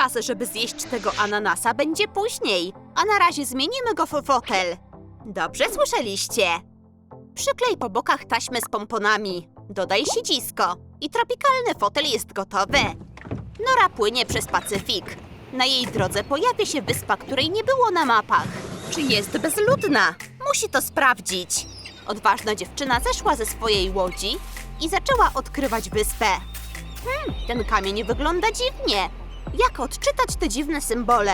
Czas, żeby zjeść tego ananasa będzie później, a na razie zmienimy go w fotel. Dobrze słyszeliście? Przyklej po bokach taśmę z pomponami. Dodaj siedzisko i tropikalny fotel jest gotowy. Nora płynie przez Pacyfik. Na jej drodze pojawia się wyspa, której nie było na mapach. Czy jest bezludna? Musi to sprawdzić. Odważna dziewczyna zeszła ze swojej łodzi i zaczęła odkrywać wyspę. Hmm, ten kamień wygląda dziwnie. Jak odczytać te dziwne symbole?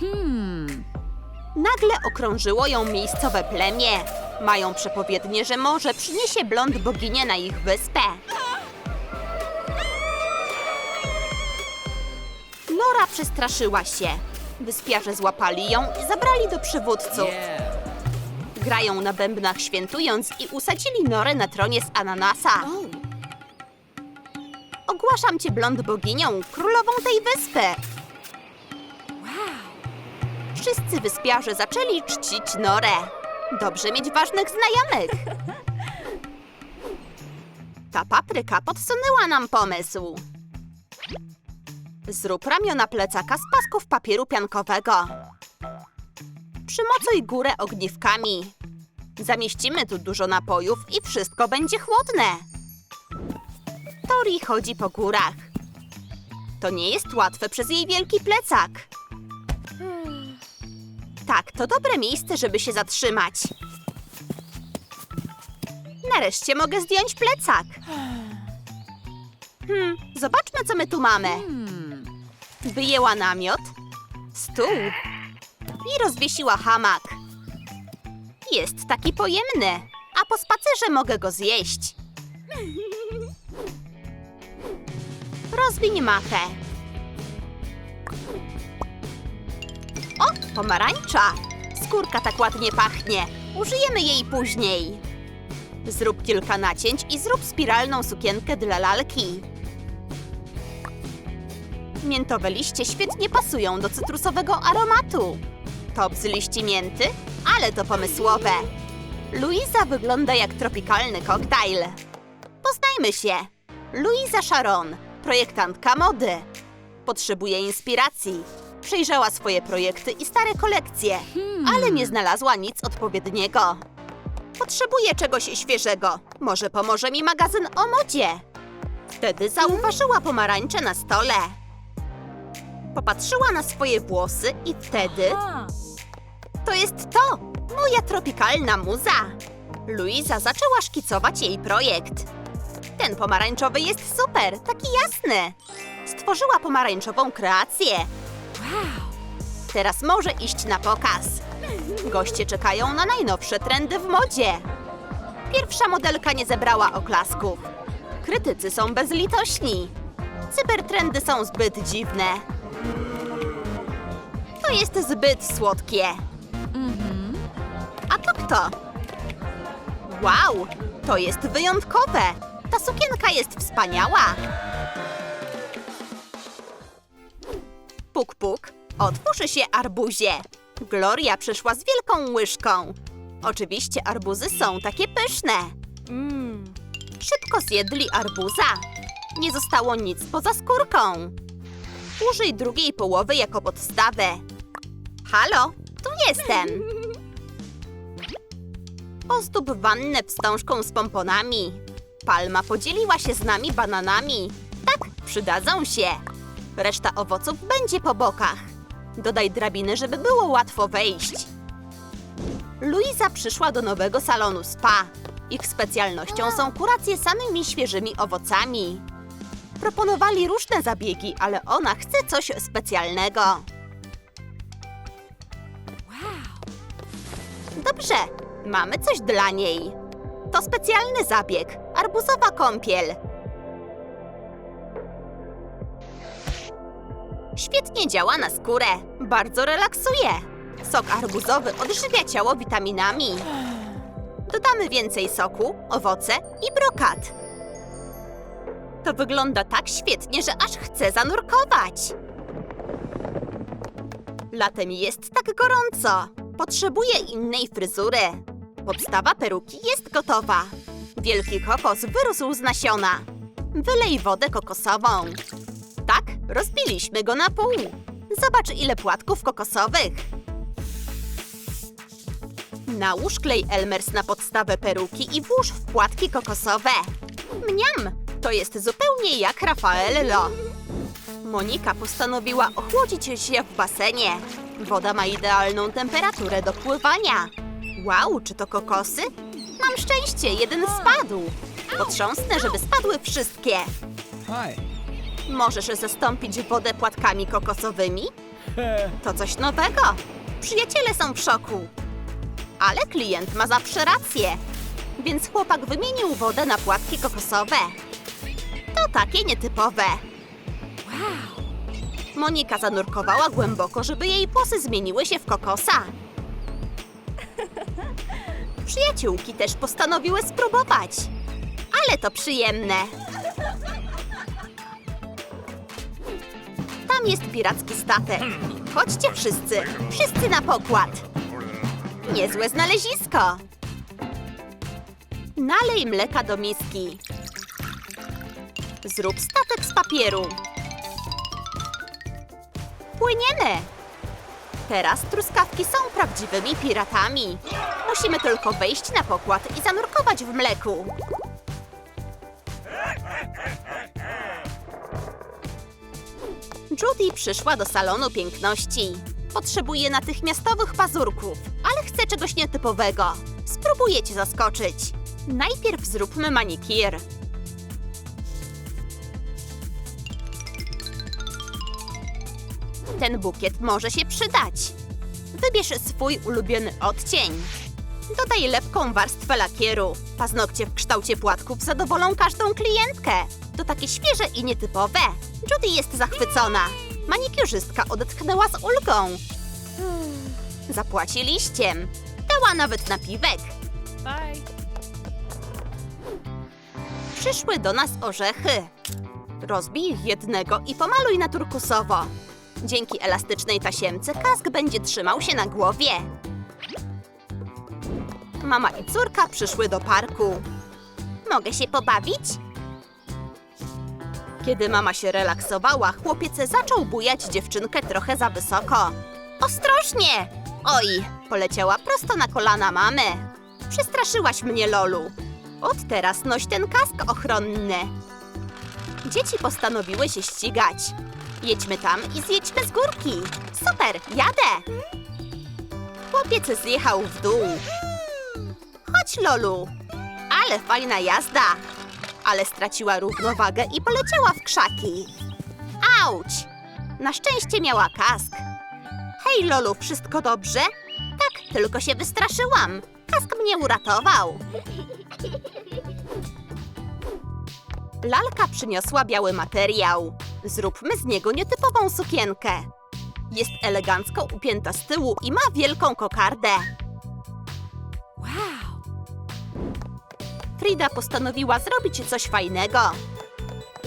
Hmm. Nagle okrążyło ją miejscowe plemię. Mają przepowiednie, że może przyniesie blond boginię na ich wyspę. Nora przestraszyła się. Wyspiarze złapali ją i zabrali do przywódców. Grają na bębnach świętując i usadzili Norę na tronie z ananasa. Ogłaszam cię blond boginią, królową tej wyspy. Wszyscy wyspiarze zaczęli czcić Norę. Dobrze mieć ważnych znajomych. Ta papryka podsunęła nam pomysł. Zrób ramiona plecaka z pasków papieru piankowego. Przymocuj górę ogniwkami. Zamieścimy tu dużo napojów i wszystko będzie chłodne. Chodzi po górach. To nie jest łatwe przez jej wielki plecak. Tak, to dobre miejsce, żeby się zatrzymać. Nareszcie mogę zdjąć plecak. Hmm, zobaczmy, co my tu mamy. Wyjęła namiot, stół i rozwiesiła hamak. Jest taki pojemny, a po spacerze mogę go zjeść. Rozwiń machę. O, pomarańcza! Skórka tak ładnie pachnie. Użyjemy jej później. Zrób kilka nacięć i zrób spiralną sukienkę dla lalki. Miętowe liście świetnie pasują do cytrusowego aromatu. Top z liści mięty, ale to pomysłowe. Luiza wygląda jak tropikalny koktajl. Poznajmy się. Luiza Sharon, projektantka mody. Potrzebuje inspiracji. Przejrzała swoje projekty i stare kolekcje, ale nie znalazła nic odpowiedniego. Potrzebuję czegoś świeżego. Może pomoże mi magazyn o modzie. Wtedy zauważyła pomarańcze na stole. Popatrzyła na swoje włosy i wtedy to jest to! Moja tropikalna muza! Luiza zaczęła szkicować jej projekt. Ten pomarańczowy jest super, taki jasny. Stworzyła pomarańczową kreację. Wow. Teraz może iść na pokaz. Goście czekają na najnowsze trendy w modzie. Pierwsza modelka nie zebrała oklasków. Krytycy są bezlitośni. Cybertrendy są zbyt dziwne. To jest zbyt słodkie. Mhm. A to kto? Wow, to jest wyjątkowe. Ta sukienka jest wspaniała. Puk, puk, otwórzy się arbuzie. Gloria przyszła z wielką łyżką. Oczywiście arbuzy są takie pyszne. Szybko zjedli arbuza. Nie zostało nic poza skórką. Użyj drugiej połowy jako podstawę. Halo, tu jestem. Ozdób wannę wstążką z pomponami. Palma podzieliła się z nami bananami. Tak, przydadzą się. Reszta owoców będzie po bokach. Dodaj drabiny, żeby było łatwo wejść. Luiza przyszła do nowego salonu spa. Ich specjalnością są kuracje samymi świeżymi owocami. Proponowali różne zabiegi, ale ona chce coś specjalnego. Dobrze, mamy coś dla niej. To specjalny zabieg arbuzowa kąpiel. Świetnie działa na skórę, bardzo relaksuje. Sok arbuzowy odżywia ciało witaminami. Dodamy więcej soku, owoce i brokat. To wygląda tak świetnie, że aż chcę zanurkować. Latem jest tak gorąco. Potrzebuję innej fryzury. Podstawa peruki jest gotowa. Wielki kokos wyrósł z nasiona. Wylej wodę kokosową. Tak, Rozbiliśmy go na pół. Zobacz, ile płatków kokosowych. Nałóż klej Elmers na podstawę peruki i włóż w płatki kokosowe. Mniam! To jest zupełnie jak Rafaello. Monika postanowiła ochłodzić się w basenie. Woda ma idealną temperaturę do pływania. Wow, czy to kokosy? Mam szczęście, jeden spadł. Potrząsnę, żeby spadły wszystkie. Możesz zastąpić wodę płatkami kokosowymi? To coś nowego. Przyjaciele są w szoku. Ale klient ma zawsze rację. Więc chłopak wymienił wodę na płatki kokosowe. To takie nietypowe. Wow. Monika zanurkowała głęboko, żeby jej włosy zmieniły się w kokosa. Przyjaciółki też postanowiły spróbować. Ale to przyjemne. Tam jest piracki statek. Chodźcie wszyscy, wszyscy na pokład. Niezłe znalezisko. Nalej mleka do miski. Zrób statek z papieru. Płyniemy! Teraz truskawki są prawdziwymi piratami. Musimy tylko wejść na pokład i zanurkować w mleku. Judy przyszła do salonu piękności. Potrzebuje natychmiastowych pazurków, ale chce czegoś nietypowego. Spróbuję cię zaskoczyć. Najpierw zróbmy manikir. Ten bukiet może się przydać. Wybierz swój ulubiony odcień. Dodaj lepką warstwę lakieru. Paznokcie w kształcie płatków zadowolą każdą klientkę. To takie świeże i nietypowe. Judy jest zachwycona. Manikiurzystka odetchnęła z ulgą. Zapłaci liściem. Dała nawet napiwek. Bye. Przyszły do nas orzechy. Rozbij jednego i pomaluj na turkusowo. Dzięki elastycznej tasiemce kask będzie trzymał się na głowie. Mama i córka przyszły do parku. Mogę się pobawić? Kiedy mama się relaksowała, chłopiec zaczął bujać dziewczynkę trochę za wysoko. Ostrożnie! Oj, poleciała prosto na kolana mamy. Przestraszyłaś mnie, Lolu. Od teraz noś ten kask ochronny. Dzieci postanowiły się ścigać. Jedźmy tam i zjedźmy z górki. Super, jadę! Chłopiec zjechał w dół. Chodź, Lolu. Ale fajna jazda. Ale straciła równowagę i poleciała w krzaki. Auć! Na szczęście miała kask. Hej, Lolu, wszystko dobrze? Tak, tylko się wystraszyłam. Kask mnie uratował. Lalka przyniosła biały materiał. Zróbmy z niego nietypową sukienkę. Jest elegancko upięta z tyłu i ma wielką kokardę. Frida postanowiła zrobić coś fajnego.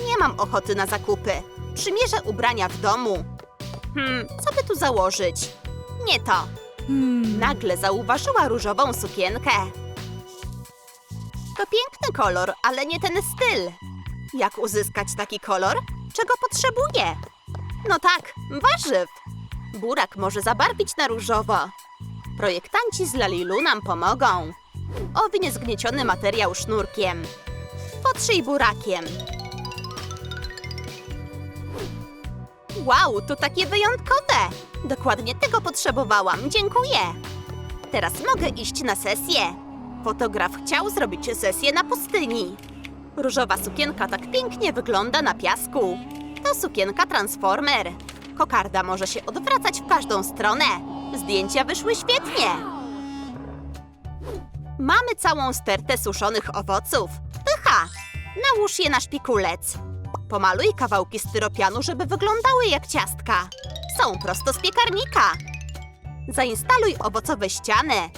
Nie mam ochoty na zakupy. Przymierzę ubrania w domu. Hmm, co by tu założyć? Nie to. Hmm. Nagle zauważyła różową sukienkę. To piękny kolor, ale nie ten styl. Jak uzyskać taki kolor? Czego potrzebuję? No tak, warzyw. Burak może zabarwić na różowo. Projektanci z Lalilu nam pomogą. Owiń zgnieciony materiał sznurkiem. Potrzyj burakiem. Wow, to takie wyjątkowe! Dokładnie tego potrzebowałam, dziękuję. Teraz mogę iść na sesję. Fotograf chciał zrobić sesję na pustyni. Różowa sukienka tak pięknie wygląda na piasku. To sukienka Transformer. Kokarda może się odwracać w każdą stronę. Zdjęcia wyszły świetnie. Mamy całą stertę suszonych owoców. Pycha! Nałóż je na szpikulec. Pomaluj kawałki styropianu, żeby wyglądały jak ciastka. Są prosto z piekarnika. Zainstaluj owocowe ściany.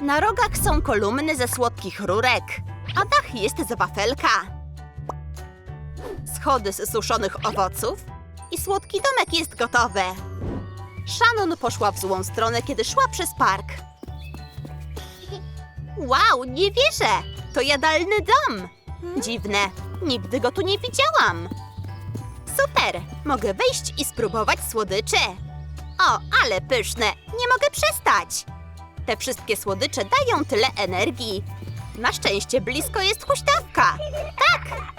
Na rogach są kolumny ze słodkich rurek, a dach jest z wafelka. Schody z suszonych owoców i słodki domek jest gotowy. Shannon poszła w złą stronę, kiedy szła przez park. Wow, nie wierzę! To jadalny dom! Dziwne, nigdy go tu nie widziałam. Super! Mogę wyjść i spróbować słodyczy. O, ale pyszne! Nie mogę przestać! Te wszystkie słodycze dają tyle energii. Na szczęście blisko jest huśtawka. Tak!